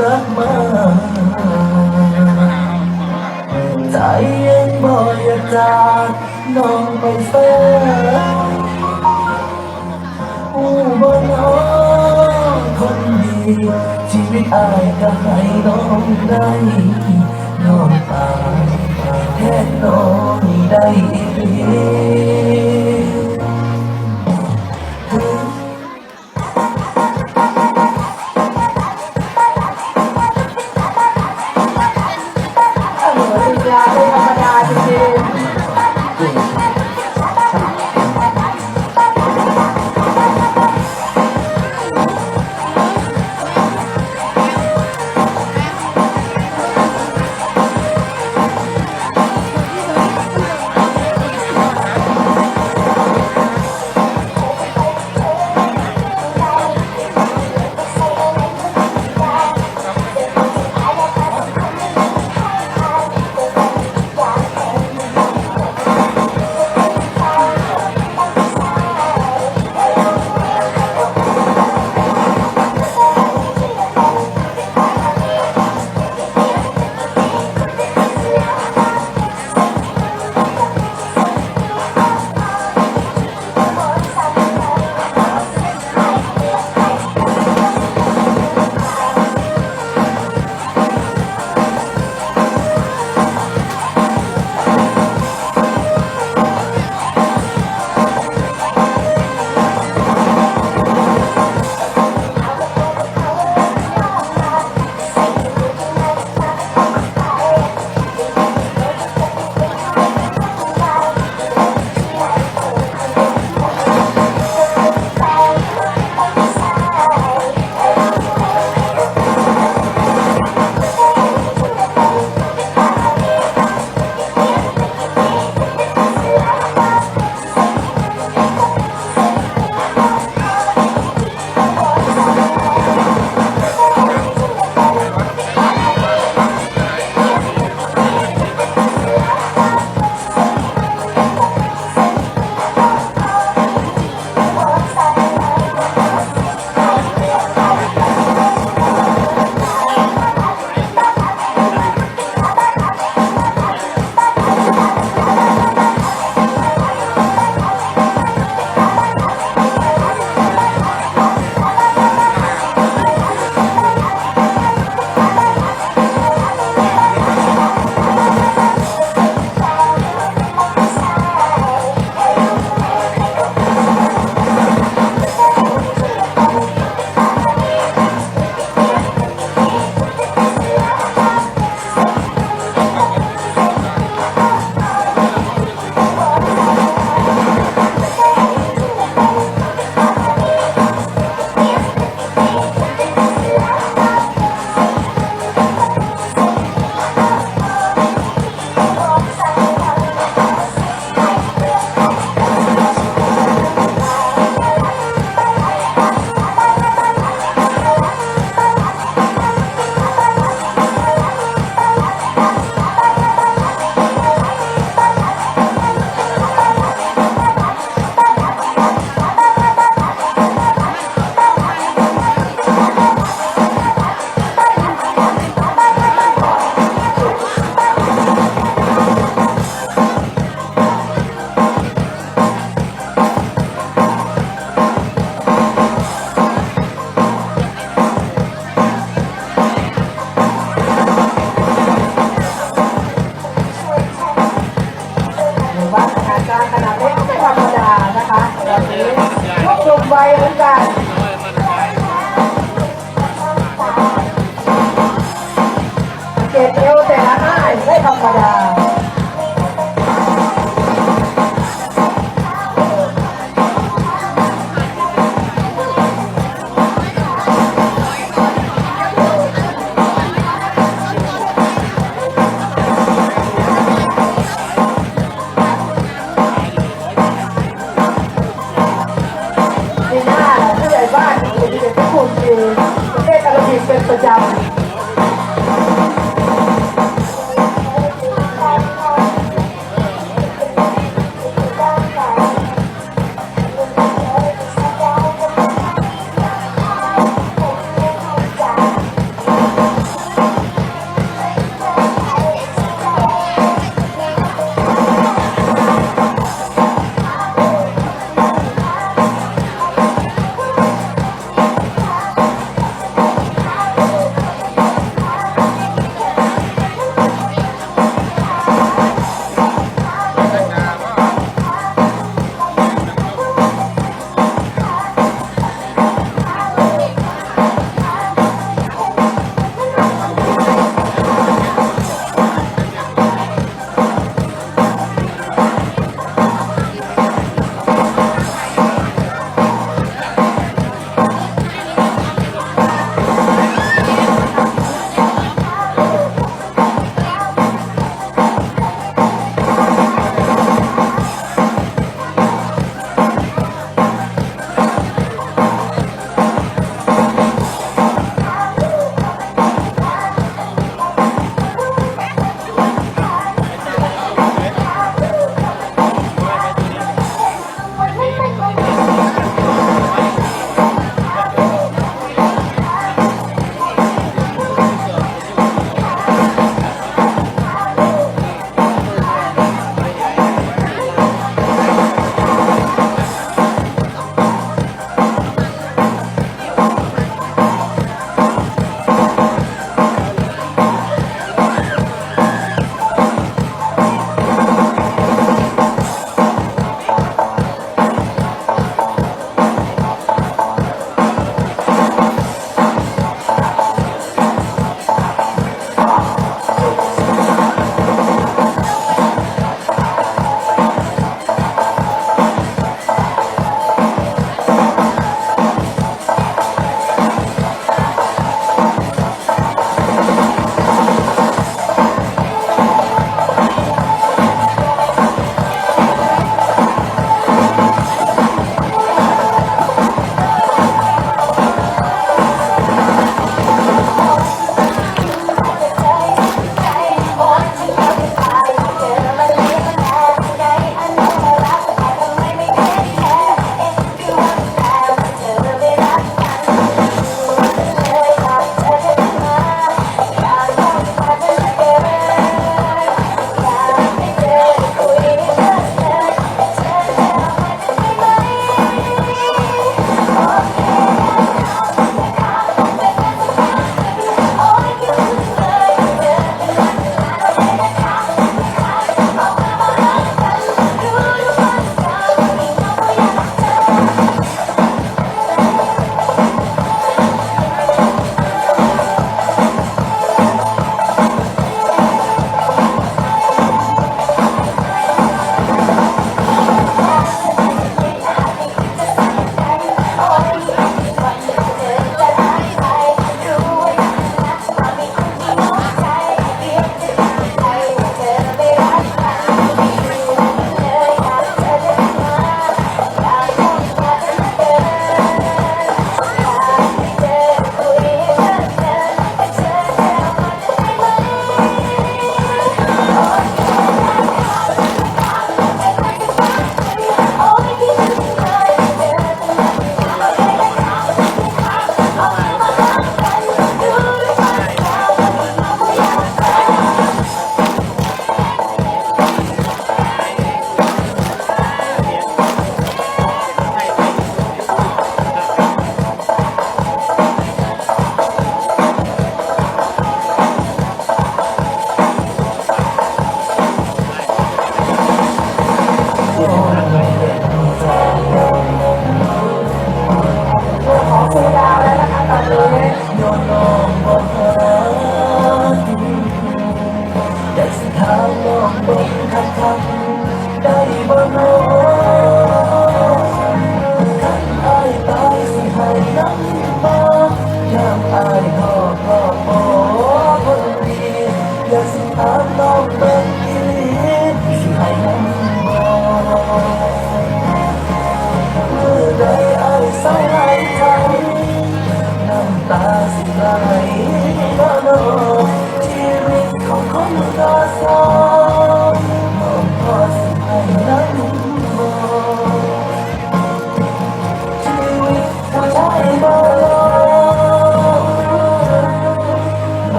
รักมากใจเยังบ่อยากจากน้องไปเสียอู้บ่น้องคนดีชีวิตอายก็ให้น้องได้น้องตายแค่น้องได้เอ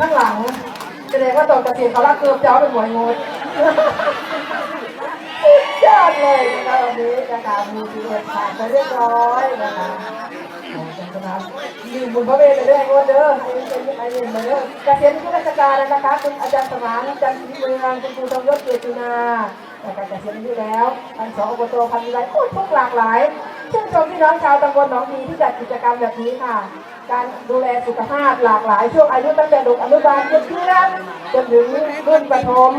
ข้างหลังแสดงว่าตอนเกษียณเขารักเกือบเจ้าเป็นหมวยงดยอดเลยนะคะวันนี้นะคะมีทีเอ็ดผ่านไปเรียบร้อยนะคะขอบคุณครับยืมบุญพระเวทไปด้วยงดเด้อเป็นไอเดียมาเด้อเกษียณผู้ราชการนะคะคุณอาจารย์สมานจันทร์ศรีเมืองคุณครูทองยศเกียรตินาแต่การเกษียณอายุแล้วอันสองอบตพันธุ์ไรพูดทุกหลากหลายชื่นชมพี่น้องชาวตำบลหนองดีที่จัดกิจกรรมแบบนี้ค่ะ การดูแลสุขภาพหลากหลายช่วงอายุตั้งแต่เด็กอนุบาลจนเพื่อนจนถึงรุ่นประถม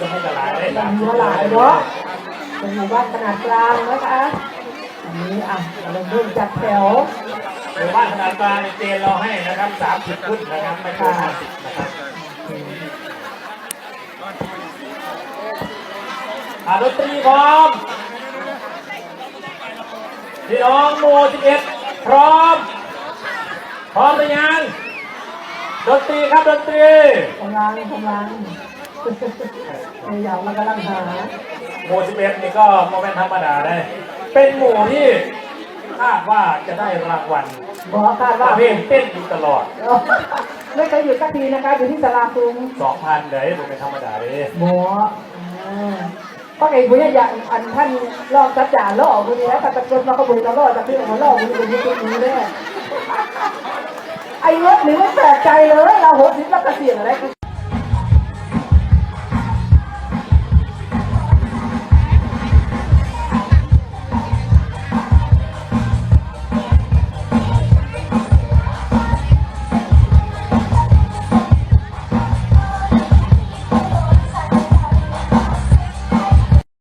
จะให้ตลาดได้เป็นหัวหลายเนาะเป็นหมู่บ้านขนาดกลางนะคะอันนี้อะเราเริ่มจัดแถวหรือว่าขนาดกลางเจนเราให้นะครับสามสิบฟุตนะครับไม่เกินห้าสิบนะครับอาดนตรีพร้อมพี่น้องโมสิบเอ็ดพร้อม พร้อมหรือยัง ดนตรีครับดนตรีกำลังกำลังพยายามมันกำลังหาหมู่สิบเอ็ดนี่ก็โมเมนต์ธรรมดาได้ เป็นหมู่ที่คาดว่าจะได้รางวัลบอกคาดปว่าระเภทเต้นอยู่ตลอด ไม่เคยหยุดสักทีนะคะอยู่ที่สลาคุงสองพันเลยผมเป็นธรรมดาเลยหมอเพราะไอ้บุญญาอันท่านลอกจัดจ่าล่อบุญแล้วแต่ตะกนมาขบุญตลอดแต่ที่หัวล่อบุญบุญบุญนี้แน่ ไอ้รถหรือไม่แปลกใจเลยเราโหดสิบแล้วเกษียณอะไร